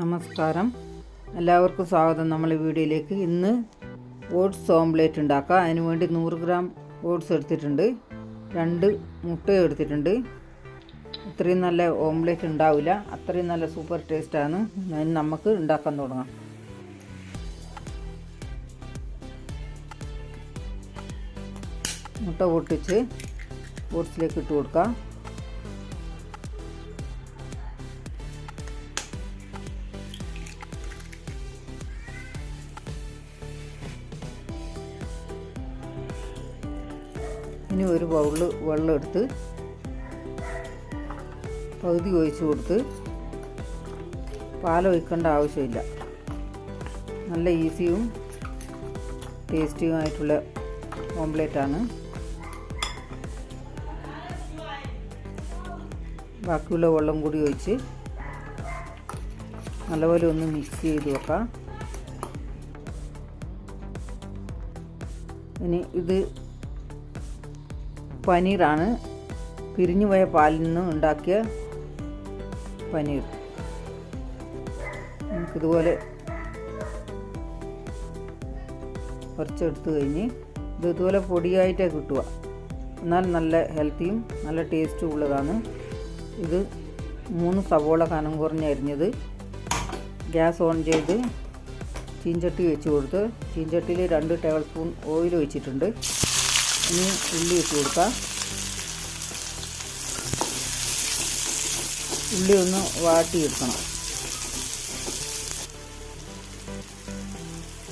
നമസ്കാരം. എല്ലാവർക്കും സ്വാഗതം. നമ്മൾ ഈ വീഡിയോയിലേക്ക് ഇന്ന് ഓട്സ് ഓംലേറ്റ് ഉണ്ടാക്കാം. അതിന് വേണ്ടി നൂറ് ഗ്രാം ഓട്സ് എടുത്തിട്ടുണ്ട്. രണ്ട് മുട്ട എടുത്തിട്ടുണ്ട്. ഇത്രയും നല്ല ഓംലേറ്റ് ഉണ്ടാവില്ല. അത്രയും നല്ല സൂപ്പർ ടേസ്റ്റാണ് അതിന് നമുക്ക് ഉണ്ടാക്കാൻ തുടങ്ങാം. മുട്ട പൊട്ടിച്ച് ഓട്സിലേക്ക് ഇട്ട് കൊടുക്കാം. ഇനി ഒരു ബൗളിൽ വെള്ളം എടുത്ത് പകുതി ഒഴിച്ചു കൊടുത്ത് പാലൊഴിക്കേണ്ട ആവശ്യമില്ല. നല്ല ഈസിയും ടേസ്റ്റിയുമായിട്ടുള്ള ഓംലേറ്റാണ് ബാക്കിയുള്ള വെള്ളം കൂടി ഒഴിച്ച് നല്ലപോലെ ഒന്ന് മിക്സ് ചെയ്ത് വെക്കാം. ഇനി ഇത് പനീറാണ്. പിരിഞ്ഞു പോയ പാലിൽ നിന്ന് ഉണ്ടാക്കിയ പനീർ. നമുക്കിതുപോലെ കുറച്ചെടുത്ത് കഴിഞ്ഞ് ഇത് ഇതുപോലെ പൊടിയായിട്ടേ കിട്ടുക. എന്നാൽ നല്ല ഹെൽത്തിയും നല്ല ടേസ്റ്റും ഉള്ളതാണ്. ഇത് മൂന്ന് സവോള കനം കുറഞ്ഞ് അരിഞ്ഞത് ഗ്യാസ് ഓൺ ചെയ്ത് ചീഞ്ചട്ടി വെച്ച് കൊടുത്ത് ചീഞ്ചട്ടിയിൽ രണ്ട് ടേബിൾ സ്പൂൺ ഓയിൽ ഒഴിച്ചിട്ടുണ്ട്. ഇനി ഉള്ളി ഇട്ട് കൊടുക്കാം. ഉള്ളി ഒന്ന് വാട്ടിയെടുക്കണം.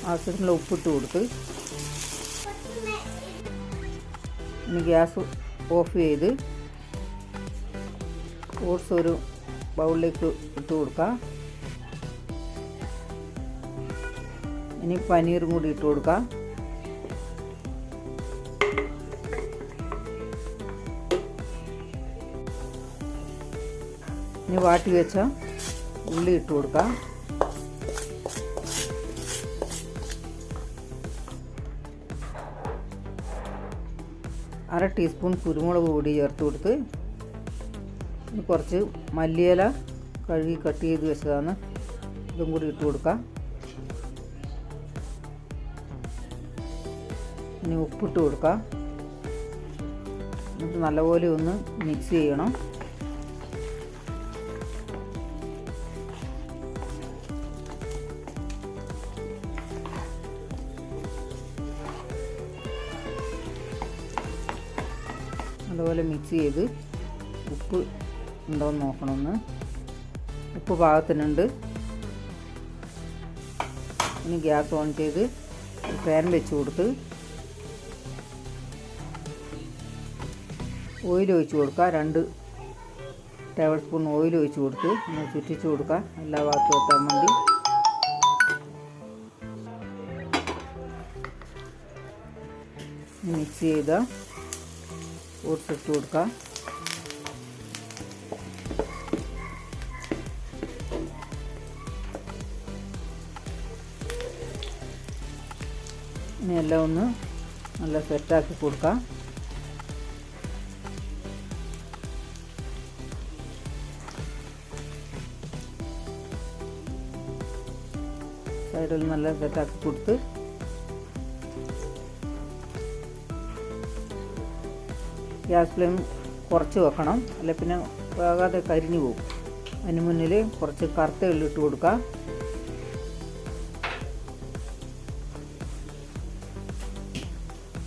ആവശ്യത്തിനുള്ള ഉപ്പിട്ട് കൊടുത്ത്. ഇനി ഗ്യാസ് ഓഫ് ചെയ്ത് ഓട്സ് ഒരു ബൗളിലേക്ക് ഇട്ട് കൊടുക്കാം. ഇനി പനീറും കൂടി ഇട്ട് കൊടുക്കാം. ഇനി വാട്ടി വെച്ച ഉള്ളി ഇട്ട് കൊടുക്കാം. അര ടീസ്പൂൺ കുരുമുളക് പൊടി ചേർത്ത് കൊടുത്ത് ഇനി കുറച്ച് മല്ലിയില കഴുകി കട്ട് ചെയ്ത് വെച്ചതാണ്. ഇതും കൂടി ഇട്ട് കൊടുക്കാം. ഇനി ഉപ്പിട്ട് കൊടുക്കാം. എന്നിട്ട് നല്ലപോലെ ഒന്ന് മിക്സ് ചെയ്യണം. അതുപോലെ മിക്സ് ചെയ്ത് ഉപ്പ് ഉണ്ടോയെന്ന് നോക്കണമെന്ന് ഉപ്പ് പാകത്തിനുണ്ട്. ഇനി ഗ്യാസ് ഓൺ ചെയ്ത് പാൻ വെച്ച് കൊടുത്ത് ഓയിൽ ഒഴിച്ച് കൊടുക്കുക. രണ്ട് ടേബിൾ സ്പൂൺ ഓയിൽ ഒഴിച്ച് കൊടുത്ത് ഒന്ന് ചുറ്റിച്ച് കൊടുക്കുക. എല്ലാ ഭാഗത്തും എത്താൻ വേണ്ടി. മിക്സ് ചെയ്ത ഓട്സ് ഇട്ട് കൊടുക്കാം. ഇനി എല്ലാം ഒന്ന് നല്ല സെറ്റാക്കി കൊടുക്കാം. സൈഡിൽ നല്ല സെറ്റാക്കി കൊടുത്ത് ഗ്യാസ് ഫ്ലെയിം കുറച്ച് വെക്കണം. അല്ലെ പിന്നെ വേകാതെ കരിഞ്ഞു പോകും. അതിന് മുന്നിൽ കുറച്ച് കറുത്ത എള്ളിട്ട് കൊടുക്കുക.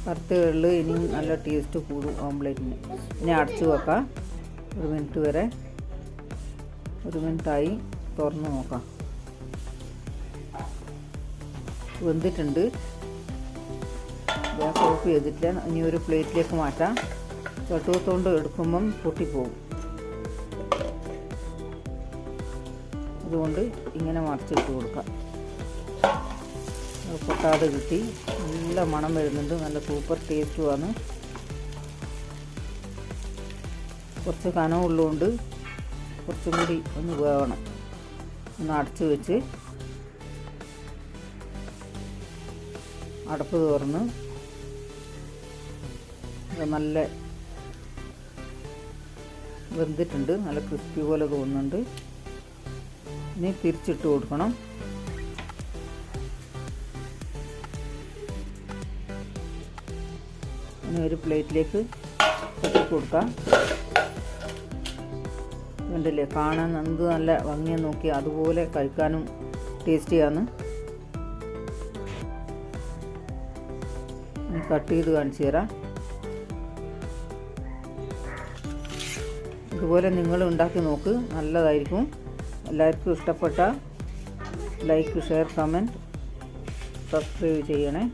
കറുത്ത ഉള്ളി ഇനിയും നല്ല ടേസ്റ്റ് കൂടും ഓംലേറ്റിന് ഇനി അടച്ചു വെക്കാം ഒരു മിനിറ്റ് വരെ. ഒരു മിനിറ്റായി തുറന്ന് നോക്കാം. വെന്തിട്ടുണ്ട്. ഗ്യാസ് ഓഫ് ചെയ്തിട്ടില്ല. ഇനി ഒരു പ്ലേറ്റിലേക്ക് മാറ്റാം. ചട്ടുകത്തോണ്ട് എടുക്കുമ്പം പൊട്ടിപ്പോവും. അതുകൊണ്ട് ഇങ്ങനെ മറിച്ചിട്ട് കൊടുക്കാം. പൊട്ടാതെ കിട്ടി. നല്ല മണം വരുന്നുണ്ട്. നല്ല സൂപ്പർ ടേസ്റ്റുമാണ് കുറച്ച് കനമുള്ളതുകൊണ്ട് കുറച്ചും കൂടി ഒന്ന് വേവണം. ഒന്ന് അടച്ചു വെച്ച് അടപ്പ് തുറന്ന് നല്ല വെന്തിട്ടുണ്ട്. നല്ല ക്രിസ്പി പോലെ തോന്നുന്നുണ്ട്. ഇനി തിരിച്ചിട്ട് കൊടുക്കണം. ഇനി ഒരു പ്ലേറ്റിലേക്ക് തട്ടി കൊടുക്കാം. കണ്ടില്ലേ? കാണാൻ എന്ത് നല്ല ഭംഗിയെ നോക്കി അതുപോലെ കഴിക്കാനും ടേസ്റ്റിയാണ് കട്ട് ചെയ്ത് കാണിച്ചു തരാം. ഇതുപോലെ നിങ്ങൾ ഉണ്ടാക്കി നോക്ക്. നല്ലതായിരിക്കും. എല്ലാവർക്കും ഇഷ്ടപ്പെട്ട ലൈക്ക് ഷെയർ കമന്റ് സബ്സ്ക്രൈബ് ചെയ്യണേ.